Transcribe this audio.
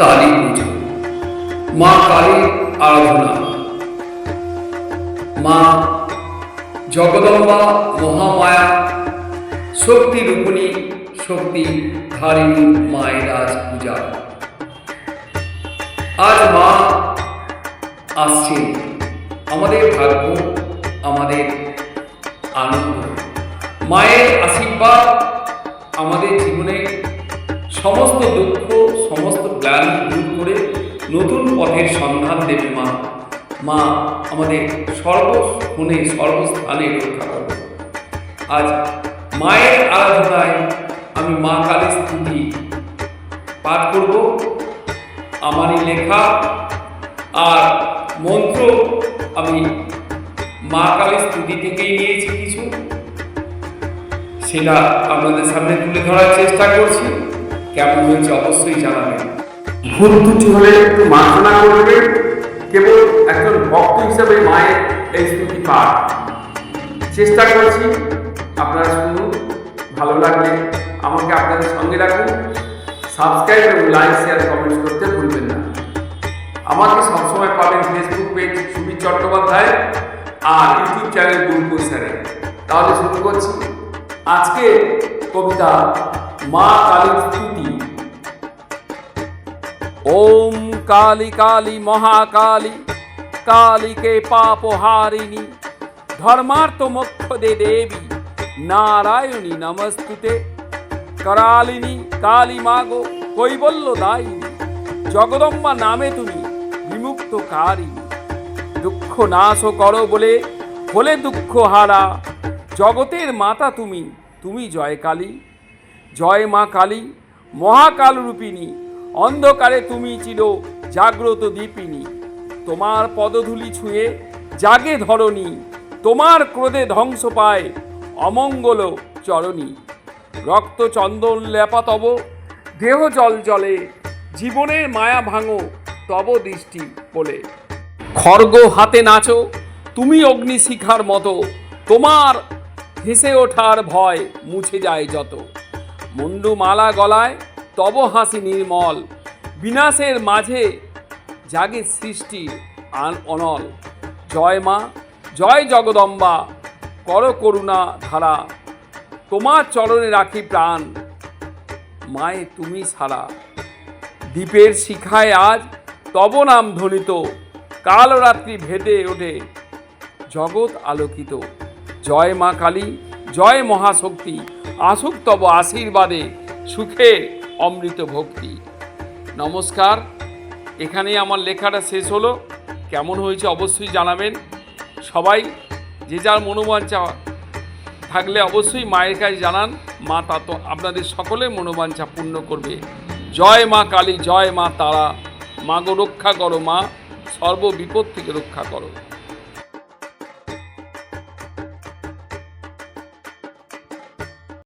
কালী পুজো, মা কালীর আরাধনা। মা জগদম্বা মহামায়া, শক্তি রূপিণী, শক্তি ধারিণী মায়ের আজ পূজা। আজ মা আসছেন আমাদের ভাগ্য, আমাদের আনন্দ। মায়ের আশীর্বাদ আমাদের জীবনে সমস্ত দুঃখ সমস্ত গ্লানি দূর করে নতুন পথের সন্ধান দেবে মা। মা, আমাদের সর্বক্ষণে সর্বস্থানে রক্ষা করবে আজ মায়ের আরাধনায় আমি মা কালীর স্তুতি পাঠ করব। আমারই লেখা আর মন্ত্র আমি মা কালীর স্তুতি থেকেই নিয়েছি কিছু। সেটা আপনাদের সামনে তুলে ধরার চেষ্টা করছি। কেমন হয়েছে অবশ্যই জানাবেন। ভুল ত্রুটি হলে একটু মার্জনা করবে। কেবল একজন ভক্ত হিসাবে মায়ের এই স্তুতি পাঠ। চেষ্টা করছি। আপনারা শুনুন। ভালো লাগলে আমাকে আপনাদের সঙ্গে রাখুন। সাবস্ক্রাইব এবং লাইক শেয়ার কমেন্ট করতে ভুলবেন না। আমাকে সবসময় পাবেন ফেসবুক পেজ সুবীর চট্টোপাধ্যায় আর ইউটিউব চ্যানেল গুরুকুল স্যারে তাহলে শুরু করছি। আজকে কবিতা মা কালীর স্তুতি। ওম কালী কালী মহাকালী, কালীকে পাপহারিণী, ধর্মার্থ মোক্ষ দে দেবী, নারায়ণী নমস্তুতে। করালিনী কালী মাগো কৈবল্য দায়িনী জগদম্বা নামে তুমি বিমুক্তকারিণী দুঃখ নাশ করো বলে হলে দুঃখ হারা, জগতের মাতা তুমি তুমি জয় কালী জয় মা কালী, মহাকাল রূপিণী, অন্ধকারে তুমি চির জাগ্রত দীপিনী। তোমার পদধূলি ছুঁয়ে জাগে ধরণী, তোমার ক্রোধে ধ্বংস পায় অমঙ্গল চরণী। রক্ত চন্দন লেপা তব, দেহ জল জলে জীবনের মায়া ভাঙো তব দৃষ্টি বলে। খর্গ হাতে নাচো, তুমি অগ্নিশিখার মতো, তোমার হেসে ওঠার ভয় মুছে যায় যত। মুন্ডু মালা গলায় তব হাসি নির্মল। বিনাশের মাঝে জাগে সৃষ্টি আন অনল। জয় মা, জয় জগদম্বা, কর করুণা ধারা। তোমার চরণে রাখি প্রাণ, মায়ে তুমি সারা। দ্বীপের শিখায় আজ তব নাম ধ্বনিত, কাল রাত্রি ভেদে ওঠে জগৎ আলোকিত। জয় মা কালী, জয় মহাশক্তি আসুক তব আশীর্বাদে সুখের অমৃত ভক্তি। নমস্কার, এখানেই আমার লেখাটা শেষ হলো। কেমন হয়েছে অবশ্যই জানাবেন। সবাই যে যার মনোবাঞ্ছা থাকলে অবশ্যই মায়ের কাছে জানান। মা তা তো আপনাদের সকলের মনোবাঞ্ছা পূর্ণ করবে। জয় মা কালী, জয় মা তারা। মাগো রক্ষা করো মা, সর্ব বিপদ থেকে রক্ষা করো।